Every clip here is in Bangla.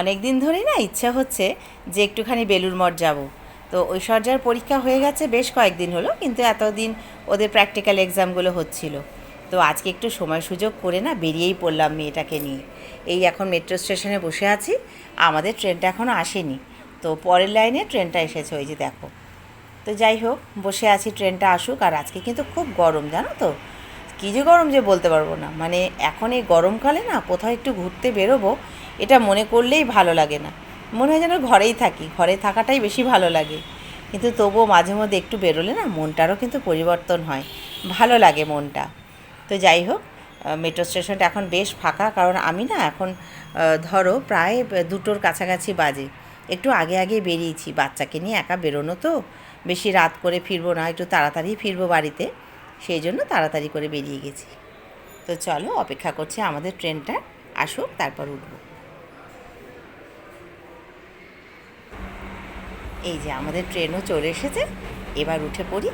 অনেক দিন ধরেই না ইচ্ছা হচ্ছে যে একটুখানি বেলুর মঠ যাব। তো ঐশ্বর্যার পরীক্ষা হয়ে গেছে বেশ কয়েকদিন হলো, কিন্তু এতদিন ওদের প্র্যাকটিক্যাল এক্সামগুলো হচ্ছিল। তো আজকে একটু সময় সুযোগ করে না বেরিয়েই পড়লাম মেয়েটাকে নিয়ে। এই এখন মেট্রো স্টেশনে বসে আছি, আমাদের ট্রেনটা এখনও আসেনি। তো পরের লাইনে ট্রেনটা এসেছে, ওই যে দেখো। তো যাই হোক, বসে আছি, ট্রেনটা আসুক। আর আজকে কিন্তু খুব গরম, জানো তো? কী যে গরম যে বলতে পারব না। মানে এখন এই গরমকালে না কোথাও একটু ঘুরতে বেরোবো এটা মনে করলেই ভালো লাগে না। মনে হয় যেন ঘরেই থাকি, ঘরে থাকাটাই বেশি ভালো লাগে। কিন্তু তবুও মাঝে মধ্যে একটু বেরোলে না মনটারও কিন্তু পরিবর্তন হয়, ভালো লাগে মনটা। তো যাই হোক মেট্রো স্টেশনটা এখন বেশ ফাঁকা কারণ আমি না এখন ধরো প্রায় দুটোর কাছাকাছি বাজে। একটু আগে আগে বেরিয়েছি, বাচ্চাকে নিয়ে একা বেরোনো তো। বেশি রাত করে ফিরবো না, একটু তাড়াতাড়ি ফিরবো বাড়িতে। সেই জন্য তাড়াতাড়ি করে বেরিয়ে গেছি। তো চলো, অপেক্ষা করছি আমাদের ট্রেনটা। আসুক, তারপর উঠবো। এই যে আমাদের ট্রেনও চলে এসেছে এবার উঠে পড়ি।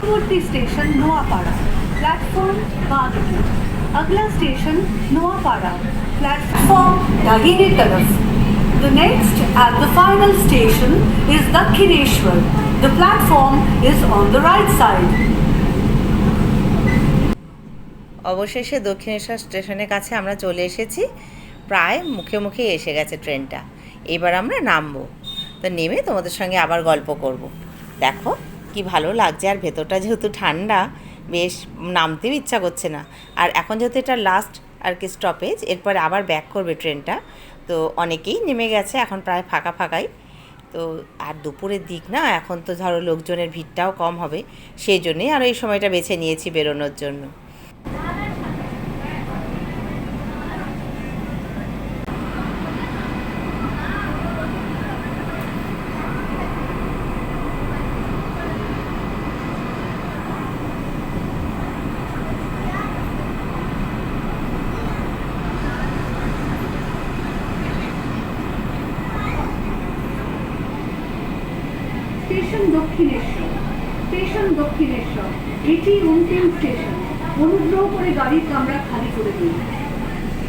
পরবর্তী স্টেশন নোয়াপাড়া প্ল্যাটফর্ম বাঁধপুর अगला स्टेशन नोआपाड़ा प्लेटफॉर्म दाहिने तरफ The next and the final station is Dakshineshwar. The platform is on the right side. অবশেষে দক্ষিণেশ্বর স্টেশনের কাছে আমরা চলে এসেছি প্রায় মুখে মুখে এসে গেছে ট্রেনটা এবার আমরা নামবো তো নেমে তোমাদের সঙ্গে আবার গল্প করব। দেখো কি ভালো লাগছে আর ভেতরটা যেহেতু ঠান্ডা বেশ নামতেও ইচ্ছা করছে না। আর এখন যেহেতু এটা লাস্ট আর কি স্টপেজ এরপরে আবার ব্যাক করবে ট্রেনটা। তো অনেকেই নেমে গেছে, এখন প্রায় ফাঁকা ফাঁকাই। তো আর দুপুরের দিক না, এখন তো ধরো লোকজনের ভিড়টাও কম হবে। সেই জন্যেই আরও এই সময়টা বেছে নিয়েছি বেরোনোর জন্য। স্টেশন দক্ষিণেশ্বর স্টেশন দক্ষিণেশ্বর এটি অন্তিম স্টেশন অনুগ্রহ করে গাড়ির কামরা খালি করে দিন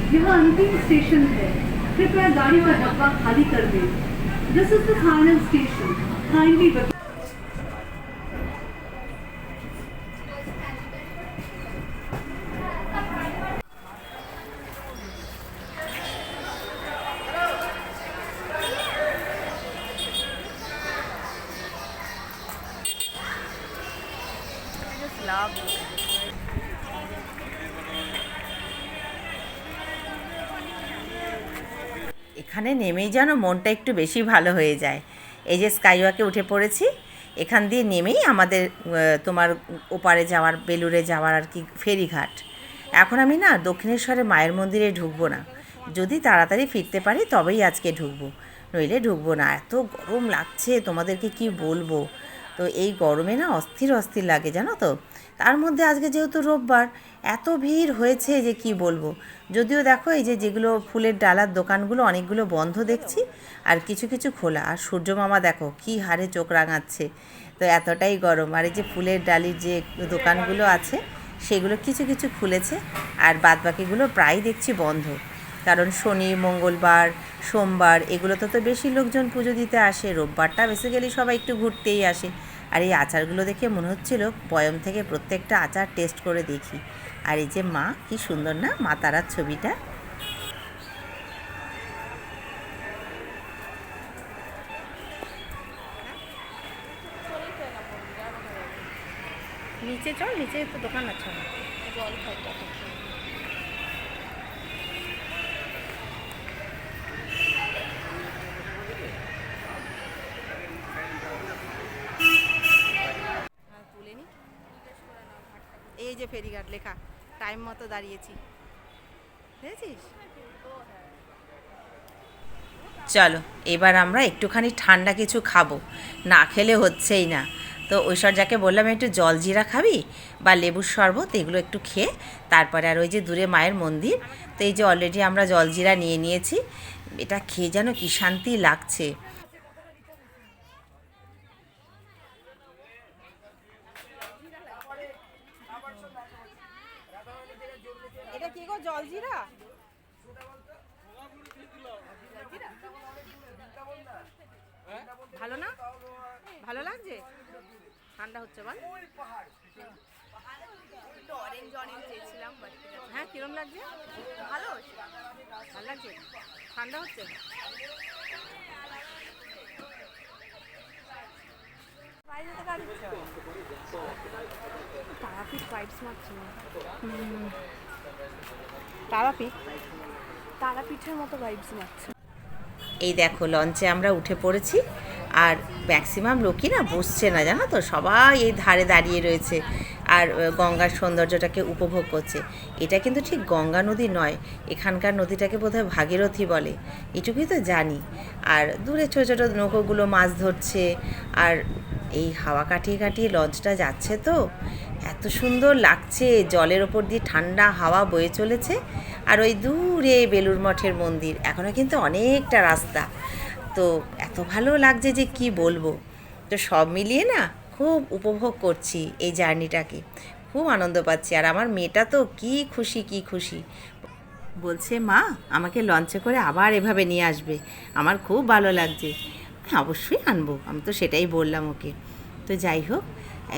यह अंतिम स्टेशन है कृपया गाड़ी का डब्बा खाली कर दें this is the final station kindly এখানে নেমেই যেন মনটা একটু বেশি ভালো হয়ে যায়। এই যে স্কাইওয়াকে উঠে পড়েছি, এখান দিয়ে নেমেই আমাদের তোমার ওপারে যাওয়ার, বেলুড়ে যাওয়ার আর কি ফেরিঘাট। এখন আমি না দক্ষিণেশ্বরে মায়ের মন্দিরে ঢুকবো না। যদি তাড়াতাড়ি ফিরতে পারি তবেই আজকে ঢুকবো। নইলে ঢুকবো না। এত গরম লাগছে, তোমাদেরকে কি বলব? তো এই গরমে না অস্থির অস্থির লাগে, জানো তো? তার মধ্যে আজকে যেহেতু রোববার, এত ভিড় হয়েছে যে কি বলব? যদিও দেখো এই যে যেগুলো ফুলের ডালার দোকানগুলো, অনেকগুলো বন্ধ দেখছি, আর কিছু কিছু খোলা। আর সূর্য মামা দেখো, কি হারে চোখ রাঙাচ্ছে। তো এতটাই গরম। আর এই যে ফুলের ডালির যে দোকানগুলো আছে, সেগুলো কিছু কিছু খুলেছে, আর বাদবাকিগুলো প্রায় দেখছি বন্ধ। কারণ শনি, মঙ্গলবার, সোমবার, এগুলোতে তো বেশি লোকজন পুজো দিতে আসে, রোববারটা বেসিক্যালি সবাই একটু ঘুরতেই আসে। আর এই আচারগুলো দেখে মনে হচ্ছিল বয়ম থেকে প্রত্যেকটা আচার টেস্ট করে দেখি। আর এই যে মা, কি সুন্দর না মা তারার ছবিটা? নিচে চল, নিচে তো দোকান আছে। জল তুলে এই যে ফেরিঘাট লেখা টাইম মতো দাঁড়িয়েছি। বুঝেছিস চলো, এবার আমরা একটুখানি ঠান্ডা কিছু খাব। না খেলে হচ্ছেই না। তো ঐশ্বর্যাকে বললাম, একটু জল জিরা খাবি বা লেবুর শরবত, এগুলো একটু খেয়ে তারপরে আর ওই যে দূরে মায়ের মন্দির, তো এই যে অলরেডি আমরা জল জিরা নিয়ে নিয়েছি, এটা খেয়ে যেন কী শান্তি লাগছে। এটা কি গো জল জিরা? ভালো না? ভালো লাগছে? ঠান্ডা হচ্ছে বল। হ্যাঁ কিরম লাগছে? ভালো। ভালো লাগছে? ঠান্ডা হচ্ছে? বাইরে তারাপীঠ ভাইবস মারছে তারাপীঠ? তারাপীঠের মতো ভাইবস মারছে এই দেখো লঞ্চে আমরা উঠে পড়েছি আর ম্যাক্সিমাম লোকই না বসছে না জানো তো? সবাই এই ধারে দাঁড়িয়ে রয়েছে আর গঙ্গার সৌন্দর্যটাকে উপভোগ করছে। এটা কিন্তু ঠিক গঙ্গা নদী নয় এখানকার নদীটাকে বোধহয় ভাগীরথী বলে এটুকুই তো জানি। আর দূরে ছোটো ছোটো নৌকোগুলো মাছ ধরছে আর এই হাওয়া কাটিয়ে কাটিয়ে লঞ্চটা যাচ্ছে তো এত সুন্দর লাগছে, জলের ওপর দিয়ে ঠান্ডা হাওয়া বয়ে চলেছে। আর ওই দূরে বেলুর মঠের মন্দির এখনও কিন্তু অনেকটা রাস্তা। তো এত ভালো লাগছে যে কি বলব? তো সব মিলিয়ে না খুব উপভোগ করছি এই জার্নিটাকে। খুব আনন্দ পাচ্ছি। আর আমার মেয়েটা তো কি খুশি কি খুশি। বলছে, মা, আমাকে লঞ্চে করে আবার এভাবে নিয়ে আসবে। আমার খুব ভালো লাগছে। অবশ্যই আনব। আমি তো সেটাই বললাম ওকে। তো যাই হোক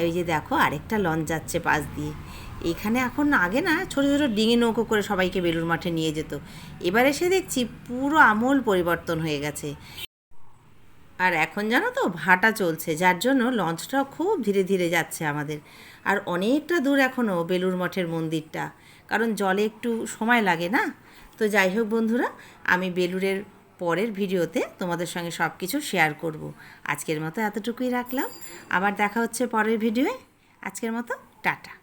ওই যে দেখো, আরেকটা লঞ্চ যাচ্ছে পাশ দিয়ে। এখানে এখন আগে না ছোটো ছোটো ডিঙি নৌকো করে সবাইকে বেলুর মাঠে নিয়ে যেত। এবার এসে দেখছি পুরো আমূল পরিবর্তন হয়ে গেছে। আর এখন জানো তো, ভাটা চলছে, যার জন্য লঞ্চটাও খুব ধীরে ধীরে যাচ্ছে আমাদের। আর অনেকটা দূর এখনও বেলুর মঠের মন্দিরটা, কারণ জলে একটু সময় লাগে না? তো যাই হোক বন্ধুরা, আমি বেলুরের পরের ভিডিওতে তোমাদের সঙ্গে সব কিছু শেয়ার করব। আজকের মতো এতটুকুই রাখলাম। আবার দেখা হচ্ছে পরের ভিডিওয়ে। আজকের মতো, টাটা।